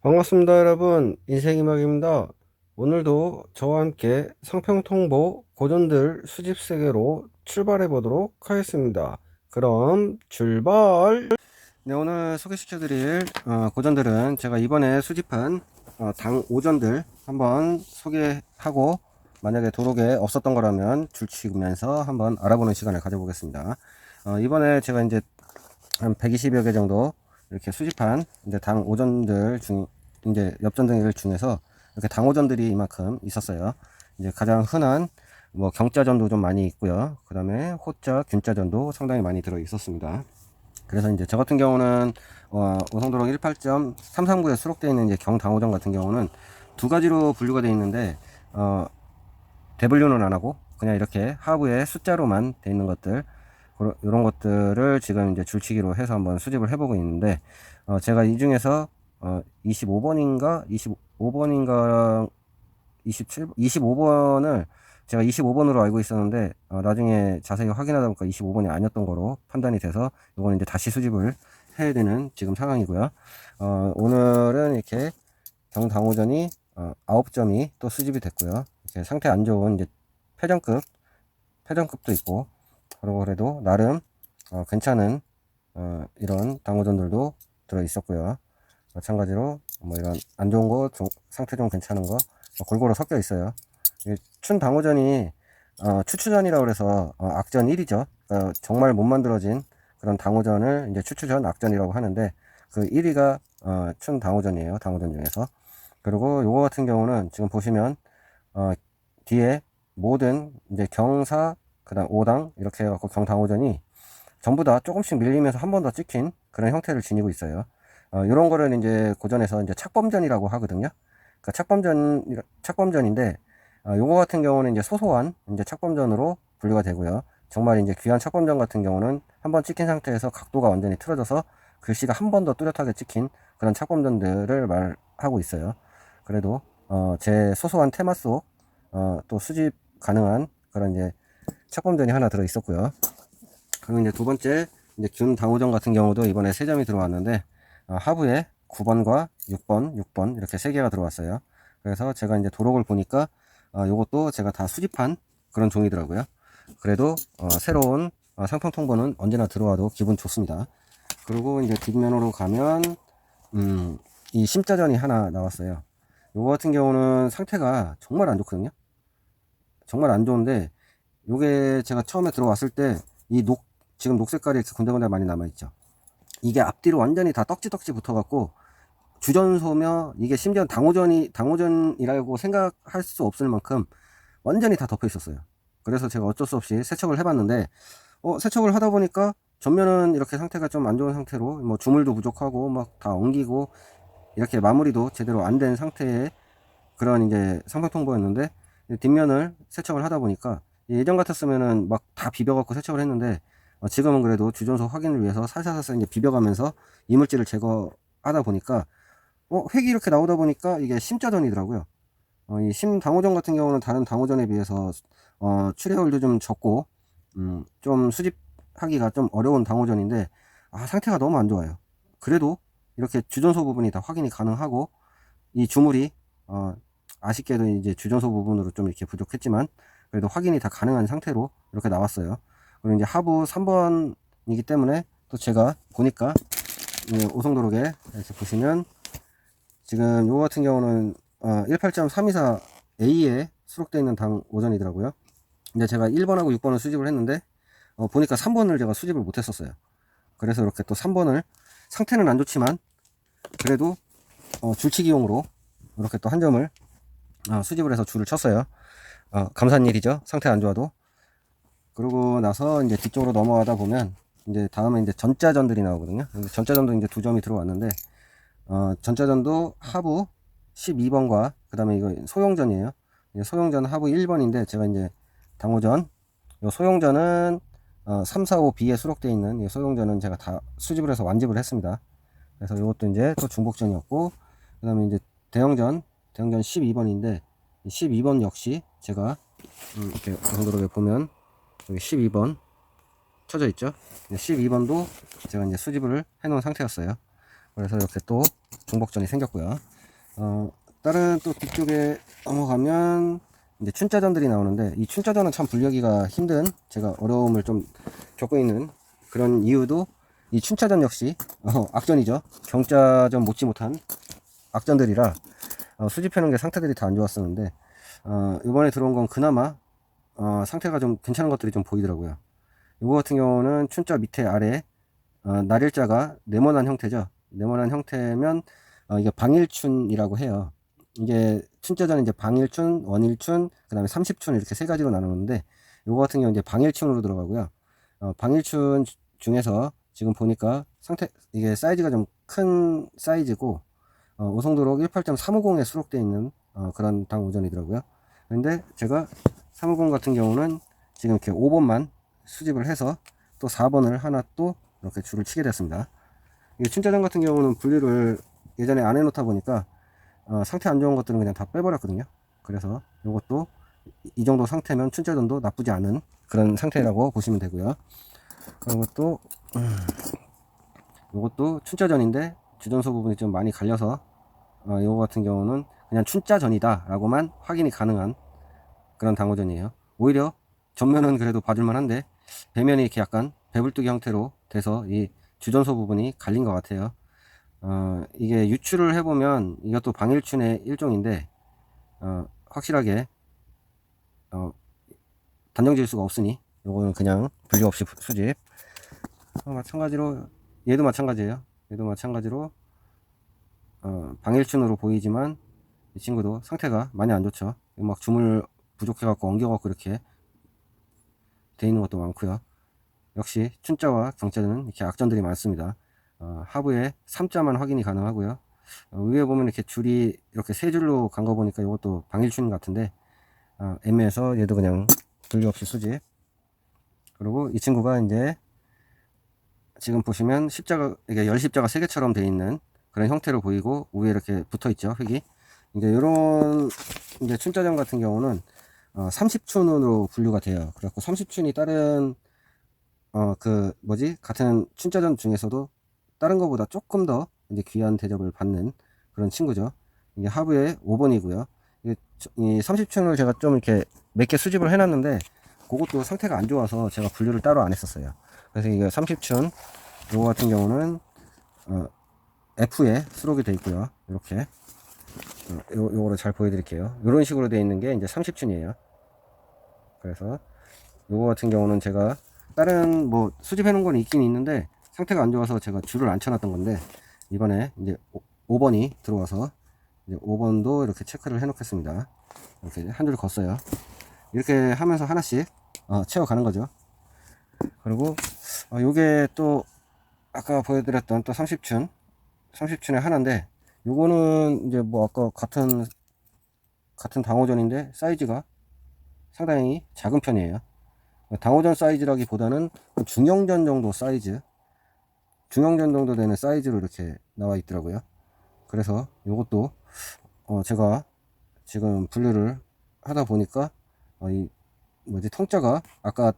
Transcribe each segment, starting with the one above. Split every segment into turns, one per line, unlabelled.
반갑습니다 여러분. 인생이막입니다. 오늘도 저와 함께 상평통보 고전들 수집 세계로 출발해 보도록 하겠습니다. 그럼 출발! 네 오늘 소개시켜 드릴 어, 고전들은 제가 이번에 수집한 어, 당 오전들 한번 소개하고 만약에 도록에 없었던 거라면 줄치면서 한번 알아보는 시간을 가져보겠습니다. 어, 이번에 제가 이제 한 120여 개 정도 이렇게 수집한 이제 당 오전들 중 이제 엽전들 중에서 이렇게 당 오전들이 이만큼 있었어요. 이제 가장 흔한 뭐 경자전도 좀 많이 있고요. 그 다음에 호자, 균자전도 상당히 많이 들어 있었습니다. 그래서 이제 저 같은 경우는 어, 오성도록 18.339에 수록되어 있는 이제 경당오전 같은 경우는 두 가지로 분류가 되어 있는데 어, 대분류는 안 하고 그냥 이렇게 하부에 숫자로만 되어 있는 것들 이런 것들을 지금 이제 줄치기로 해서 한번 수집을 해보고 있는데 어, 제가 이 중에서 어, 25번인가 25번인가 27 25번을 제가 25번으로 알고 있었는데 어, 나중에 자세히 확인하다 보니까 25번이 아니었던 거로 판단이 돼서 이거는 이제 다시 수집을 해야 되는 지금 상황이고요. 어, 오늘은 이렇게 경당호전이 어, 9점이 또 수집이 됐고요. 이렇게 상태 안 좋은 이제 패전급 패전급도 있고 그리고 그래도 나름 어, 괜찮은 어, 이런 당호전들도 들어 있었고요. 마찬가지로 뭐 이런 안 좋은 거, 좀 상태 좀 괜찮은 거뭐 골고루 섞여 있어요. 이춘 당호전이 어, 추추전이라고 그래서 어, 악전 1이죠. 어, 정말 못 만들어진 그런 당호전을 이제 추추전 악전이라고 하는데 그 1위가 어, 춘 당호전이에요. 당호전 중에서. 그리고 요거 같은 경우는 지금 보시면 어, 뒤에 모든 이제 경사 그 다음 5당 이렇게 해갖고 경당호전이 전부 다 조금씩 밀리면서 한 번 더 찍힌 그런 형태를 지니고 있어요. 어, 이런 거를 이제 고전에서 이제 착범전이라고 하거든요. 그러니까 착범전, 착범전인데, 어, 요거 같은 경우는 이제 소소한 이제 착범전으로 분류가 되고요. 정말 이제 귀한 착범전 같은 경우는 한 번 찍힌 상태에서 각도가 완전히 틀어져서 글씨가 한 번 더 뚜렷하게 찍힌 그런 착범전들을 말하고 있어요. 그래도, 어, 제 소소한 테마 속, 어, 또 수집 가능한 그런 이제 착범전이 하나 들어 있었고요. 그리고 이제 두 번째, 이제 균 당호전 같은 경우도 이번에 세 점이 들어왔는데, 어, 하부에 9번과 6번, 6번 이렇게 세 개가 들어왔어요. 그래서 제가 이제 도록을 보니까 어, 요것도 제가 다 수집한 그런 종이더라고요. 그래도 어, 새로운 어, 상품 통보는 언제나 들어와도 기분 좋습니다. 그리고 이제 뒷면으로 가면 음, 이 심자전이 하나 나왔어요. 요거 같은 경우는 상태가 정말 안 좋거든요. 정말 안 좋은데 요게 제가 처음에 들어왔을 때 이 녹 지금 녹색깔이 이렇게 군데군데 많이 남아 있죠. 이게 앞뒤로 완전히 다 떡지떡지 붙어갖고 주전소며 이게 심지어 당호전이 당호전이라고 생각할 수 없을 만큼 완전히 다 덮여 있었어요. 그래서 제가 어쩔 수 없이 세척을 해봤는데 어, 세척을 하다 보니까 전면은 이렇게 상태가 좀 안 좋은 상태로 뭐 주물도 부족하고 막 다 엉기고 이렇게 마무리도 제대로 안 된 상태의 그런 이제 상품 통보였는데 뒷면을 세척을 하다 보니까 예전 같았으면은 막 다 비벼갖고 세척을 했는데 어, 지금은 그래도 주전소 확인을 위해서 살살살살 이제 비벼가면서 이물질을 제거하다 보니까 어, 획이 이렇게 나오다 보니까 이게 심자전이더라고요. 어, 이 심당호전 같은 경우는 다른 당호전에 비해서 어, 출혈율도 좀 적고 음, 좀 수집하기가 좀 어려운 당호전인데 아, 상태가 너무 안 좋아요. 그래도 이렇게 주전소 부분이 다 확인이 가능하고 이 주물이 어, 아쉽게도 이제 주전소 부분으로 좀 이렇게 부족했지만 그래도 확인이 다 가능한 상태로 이렇게 나왔어요. 그리고 이제 하부 3번이기 때문에 또 제가 보니까 오송도로에 이렇게 보시면 지금 요거 같은 경우는 어, 18.324A에 수록되어 있는 당 오전이더라고요. 근데 제가 1번하고 6번을 수집을 했는데 어, 보니까 3번을 제가 수집을 못 했었어요. 그래서 이렇게 또 3번을 상태는 안 좋지만 그래도 어, 줄치기용으로 이렇게 또 한 점을 어, 수집을 해서 줄을 쳤어요. 어, 감사한 일이죠. 상태 안 좋아도. 그러고 나서 이제 뒤쪽으로 넘어가다 보면 이제 다음에 이제 전자전들이 나오거든요. 전자전도 이제 두 점이 들어왔는데 어, 전자전도 하부 12번과 그 다음에 이거 소용전이에요. 소용전 하부 1번인데 제가 이제 당호전 요 소용전은 어, 345B에 수록되어 있는 이 소용전은 제가 다 수집을 해서 완집을 했습니다. 그래서 이것도 이제 또 중복전이었고 그 다음에 이제 대형전 대형전 12번인데 12번 역시 제가 음, 이렇게 정도로 보면 여기 12번 쳐져 있죠 12번도 제가 이제 수집을 해 놓은 상태였어요 그래서 이렇게 또 중복전이 생겼고요. 어, 다른 또 뒤쪽에 넘어가면 이제 춘자전들이 나오는데 이 춘자전은 참 분류하기가 힘든 제가 어려움을 좀 겪고 있는 그런 이유도 이 춘자전 역시 어, 악전이죠. 경자전 못지 못한 악전들이라 어, 수집해놓은 게 상태들이 다 안 좋았었는데 어, 이번에 들어온 건 그나마 어, 상태가 좀 괜찮은 것들이 좀 보이더라고요. 이거 같은 경우는 춘자 밑에 아래 어, 날일자가 네모난 형태죠. 네모난 형태면 어, 이게 방일춘이라고 해요. 이게 춘자전은 이제 방일춘, 원일춘, 그다음에 삼십춘 이렇게 세 가지로 나누는데 이거 같은 경우 이제 방일춘으로 들어가고요. 어, 방일춘 주- 중에서 지금 보니까 상태 이게 사이즈가 좀 큰 사이즈고 어, 오송도록 18.350에 수록되어 있는 어, 그런 당 오전이더라고요. 근데 제가 350 같은 경우는 지금 이렇게 5번만 수집을 해서 또 4번을 하나 또 이렇게 줄을 치게 됐습니다. 이 춘자전 같은 경우는 분류를 예전에 안 해놓다 보니까 어, 상태 안 좋은 것들은 그냥 다 빼버렸거든요. 그래서 이것도 이- 이 정도 상태면 춘자전도 나쁘지 않은 그런 상태라고 보시면 되고요. 그리고 또 음, 이것도 춘자전인데 주전소 부분이 좀 많이 갈려서 어, 이거 같은 경우는 그냥 춘자전이다 라고만 확인이 가능한 그런 당호전이에요. 오히려 전면은 그래도 봐줄만 한데 배면이 이렇게 약간 배불뚝이 형태로 돼서 이 주전소 부분이 갈린 것 같아요. 어, 이게 유출을 해보면 이것도 방일춘의 일종인데 어, 확실하게 어, 단정 지을 수가 없으니 요거는 그냥 분류 없이 수집 어, 마찬가지로 얘도 마찬가지예요 얘도 마찬가지로 어, 방일춘으로 보이지만 이 친구도 상태가 많이 안 좋죠. 막 주물 부족해 갖고 엉겨 갖고 이렇게 돼 있는 것도 많고요. 역시 춘자와 경자는 이렇게 악전들이 많습니다. 어, 하부에 3자만 확인이 가능하고요. 어, 위에 보면 이렇게 줄이 이렇게 세 줄로 간 거 보니까 이것도 방일춘 같은데 어, 애매해서 얘도 그냥 분류 없이 수집. 그리고 이 친구가 이제 지금 보시면 십자가 이게 열 십자가 세 개처럼 돼 있는 그런 형태로 보이고 위에 이렇게 붙어 있죠 흙이 이제 이런 이제 춘자전 같은 경우는 어, 30춘으로 분류가 돼요. 그래갖고 30춘이 다른 어 그 뭐지? 같은 춘자전 중에서도 다른 거보다 조금 더 이제 귀한 대접을 받는 그런 친구죠. 이게 하부에 5번이고요. 이게 저- 이 30춘을 제가 좀 이렇게 몇 개 수집을 해놨는데 그것도 상태가 안 좋아서 제가 분류를 따로 안 했었어요. 그래서 이게 30춘 요거 같은 경우는 어, F에 수록이 되어 있고요. 이렇게. 어, 요, 요거를 잘 보여드릴게요. 이런 식으로 되어 있는 게 이제 30춘이에요. 그래서 요거 같은 경우는 제가 다른 뭐 수집해 놓은 건 있긴 있는데 상태가 안 좋아서 제가 줄을 안 쳐놨던 건데 이번에 이제 5, 번이 들어와서 이제 5번도 이렇게 체크를 해 놓겠습니다. 이렇게 한줄 걷어요. 이렇게 하면서 하나씩 어, 채워가는 거죠. 그리고 어, 요게 또 아까 보여드렸던 또 30춘 30춘의 하나인데 요거는 이제 뭐 아까 같은 같은 당호전인데 사이즈가 상당히 작은 편이에요. 당호전 사이즈라기보다는 중형전 정도 사이즈 중형전 정도 되는 사이즈로 이렇게 나와 있더라고요. 그래서 요것도 어 제가 지금 분류를 하다 보니까 어 이 뭐지 통짜가 아까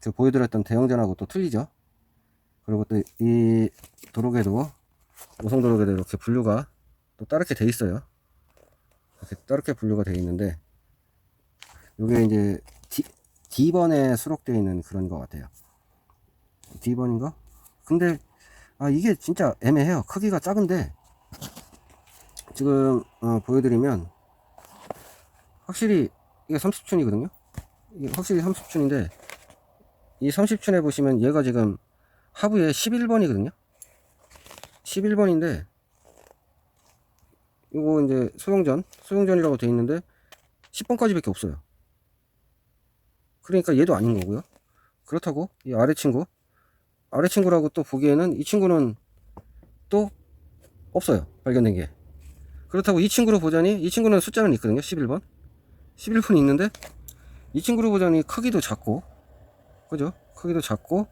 그 보여드렸던 대형전하고 또 틀리죠? 그리고 또 이 도로개도 오송도로개도 이렇게 분류가 또 다르게 돼 있어요. 이렇게 다르게 분류가 돼 있는데 요게 이제 D, D번에 수록되어 있는 그런 것 같아요. D번인가? 근데 아 이게 진짜 애매해요. 크기가 작은데 지금 어, 보여드리면 확실히 이게 30춘이거든요? 이게 확실히 30춘인데 이 30춘에 보시면 얘가 지금 하부에 11번이거든요? 11번인데 이거 이제 소형전 소형전이라고 돼 있는데 10번까지 밖에 없어요. 그러니까 얘도 아닌 거고요. 그렇다고 이 아래 친구 아래 친구라고 또 보기에는 이 친구는 또 없어요 발견된 게. 그렇다고 이 친구로 보자니 이 친구는 숫자는 있거든요 11번. 11번이 있는데 이 친구로 보자니 크기도 작고 그죠? 크기도 작고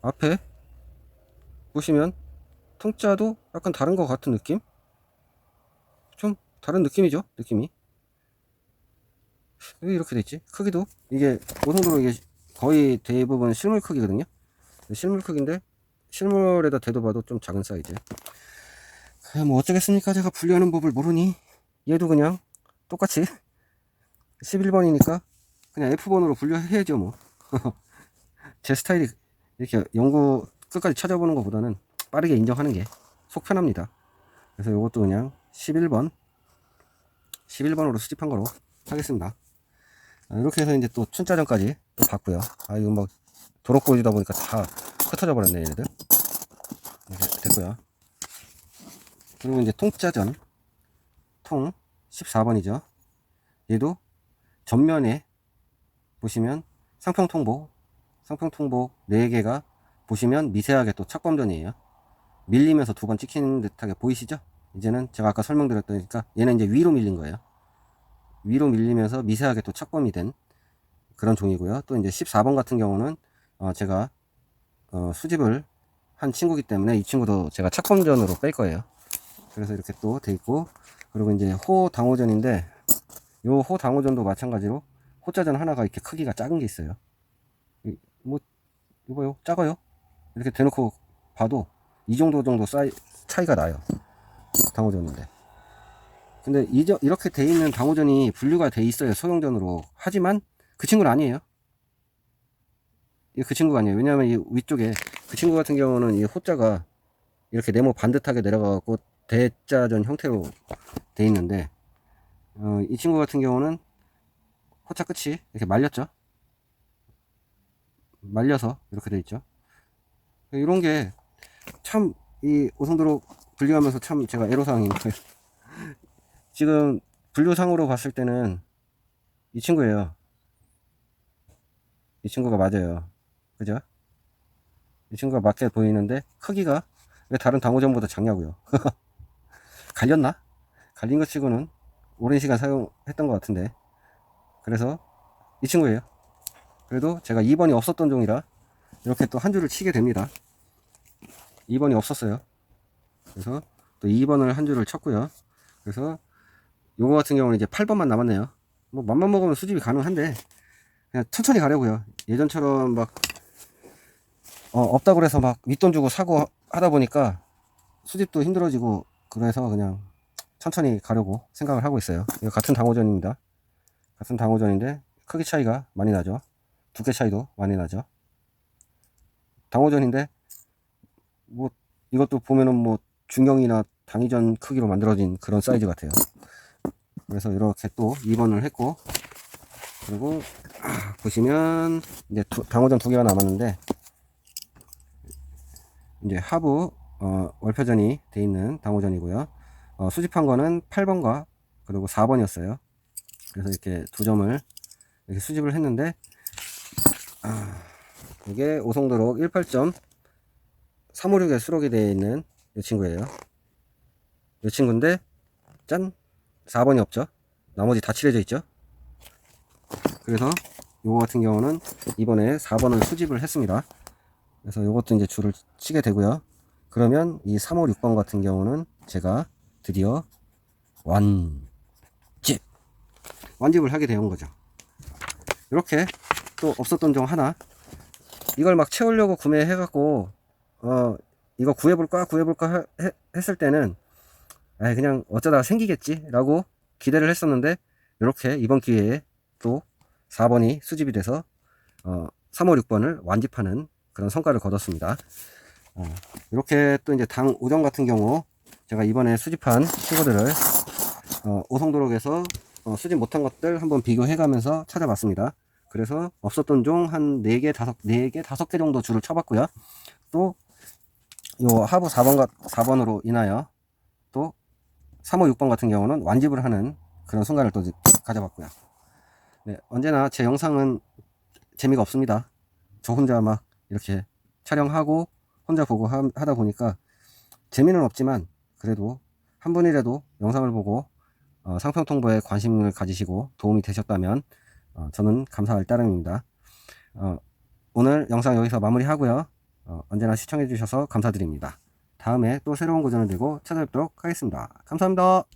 앞에 보시면 통짜도 약간 다른 것 같은 느낌? 좀 다른 느낌이죠? 느낌이? 왜 이렇게 됐지? 크기도? 이게 오송도로 이게 거의 대부분 실물 크기거든요? 실물 크기인데 실물에다 대도 봐도 좀 작은 사이즈 뭐 어쩌겠습니까? 제가 분류하는 법을 모르니? 얘도 그냥 똑같이 11번이니까 그냥 F번으로 분류해야죠 뭐. 제 스타일이 이렇게 연구 끝까지 찾아보는 것보다는 빠르게 인정하는 게 속 편합니다. 그래서 이것도 그냥 11번 11번으로 수집한 거로 하겠습니다. 아, 이렇게 해서 이제 또 춘자전까지 또 봤고요. 아 이거 막 도로골이다 보니까 다 흩어져 버렸네 얘네들. 이렇게 됐고요. 그리고 이제 통짜전 통 14번이죠. 얘도 전면에 보시면 상평 통보 상평 통보 4개가 보시면 미세하게 또 착범전이에요. 밀리면서 두 번 찍히는 듯하게 보이시죠? 이제는 제가 아까 설명드렸다니까 얘는 이제 위로 밀린 거예요. 위로 밀리면서 미세하게 또 착범이 된 그런 종이고요. 또 이제 14번 같은 경우는 어 제가 어 수집을 한 친구기 때문에 이 친구도 제가 착범전으로 뺄 거예요. 그래서 이렇게 또 돼 있고 그리고 이제 호 당호전인데 요 호 당호전도 마찬가지로 호자전 하나가 이렇게 크기가 작은 게 있어요. 이- 뭐 이거요 작아요. 이렇게 대놓고 봐도 이 정도 정도 사이 차이가 나요. 당호전인데. 근데 이저, 이렇게 돼 있는 당호전이 분류가 돼 있어요 소형전으로. 하지만 그 친구는 아니에요. 이그 친구가 아니에요. 왜냐하면 이 위쪽에 그 친구 같은 경우는 이 호자가 이렇게 네모 반듯하게 내려가고 대자전 형태로 돼 있는데 어, 이 친구 같은 경우는 호자 끝이 이렇게 말렸죠. 말려서 이렇게 돼 있죠. 이런 게 참 이 오성도로 분류하면서 참 제가 애로사항인 거예요. 지금 분류상으로 봤을 때는 이 친구예요. 이 친구가 맞아요. 그죠? 이 친구가 맞게 보이는데 크기가 왜 다른 당호전보다 작냐고요. 갈렸나? 갈린 것 치고는 오랜 시간 사용했던 것 같은데 그래서 이 친구예요. 그래도 제가 2번이 없었던 종이라 이렇게 또 한 줄을 치게 됩니다. 2번이 없었어요. 그래서 또 2번을 한 줄을 쳤고요. 그래서 요거 같은 경우는 이제 8번만 남았네요. 뭐 맘만 먹으면 수집이 가능한데 그냥 천천히 가려고요. 예전처럼 막 어, 없다고 그래서 막 윗돈 주고 사고 하다 보니까 수집도 힘들어지고 그래서 그냥 천천히 가려고 생각을 하고 있어요. 이거 같은 당호전입니다. 같은 당호전인데 크기 차이가 많이 나죠. 두께 차이도 많이 나죠. 당호전인데 뭐 이것도 보면은 뭐 중형이나 당이전 크기로 만들어진 그런 사이즈 같아요. 그래서 이렇게 또 2번을 했고 그리고 아, 보시면 이제 두- 당호전 두 개가 남았는데 이제 하부 어, 월표전이 돼 있는 당호전이고요. 어, 수집한 거는 8번과 그리고 4번이었어요. 그래서 이렇게 두 점을 이렇게 수집을 했는데 아, 이게 오송도로 18점 356에 수록이 되어 있는 이 친구예요. 이 친구인데 짠 4번이 없죠. 나머지 다 칠해져 있죠. 그래서 요거 같은 경우는 이번에 4번을 수집을 했습니다. 그래서 요것도 이제 줄을 치게 되고요. 그러면 이 3, 5, 6번 같은 경우는 제가 드디어 완집 완집을 하게 되는 거죠. 이렇게 또 없었던 종 하나 이걸 막 채우려고 구매해 갖고 어 이거 구해볼까 구해볼까 하- 해- 했을 때는 아 그냥 어쩌다가 생기겠지라고 기대를 했었는데 이렇게 이번 기회에 또 4번이 수집이 돼서 어 3, 5, 6번을 완집하는 그런 성과를 거뒀습니다. 어, 이렇게 또 이제 당 오전 같은 경우 제가 이번에 수집한 친구들을 어, 오송도록에서 어, 수집 못한 것들 한번 비교해가면서 찾아봤습니다. 그래서 없었던 종 한 4개, 5, 4개, 5개 정도 줄을 쳐봤고요. 또, 요 하부 4번, 4번으로 인하여 또 3, 5, 6번 같은 경우는 완집을 하는 그런 순간을 또 가져봤고요. 네, 언제나 제 영상은 재미가 없습니다. 저 혼자 막 이렇게 촬영하고 혼자 보고 하, 다 보니까 재미는 없지만 그래도 한 분이라도 영상을 보고 어, 상평 통보에 관심을 가지시고 도움이 되셨다면 어, 저는 감사할 따름입니다. 어, 오늘 영상 여기서 마무리하고요. 어, 언제나 시청해 주셔서 감사드립니다. 다음에 또 새로운 고전을 들고 찾아뵙도록 하겠습니다. 감사합니다.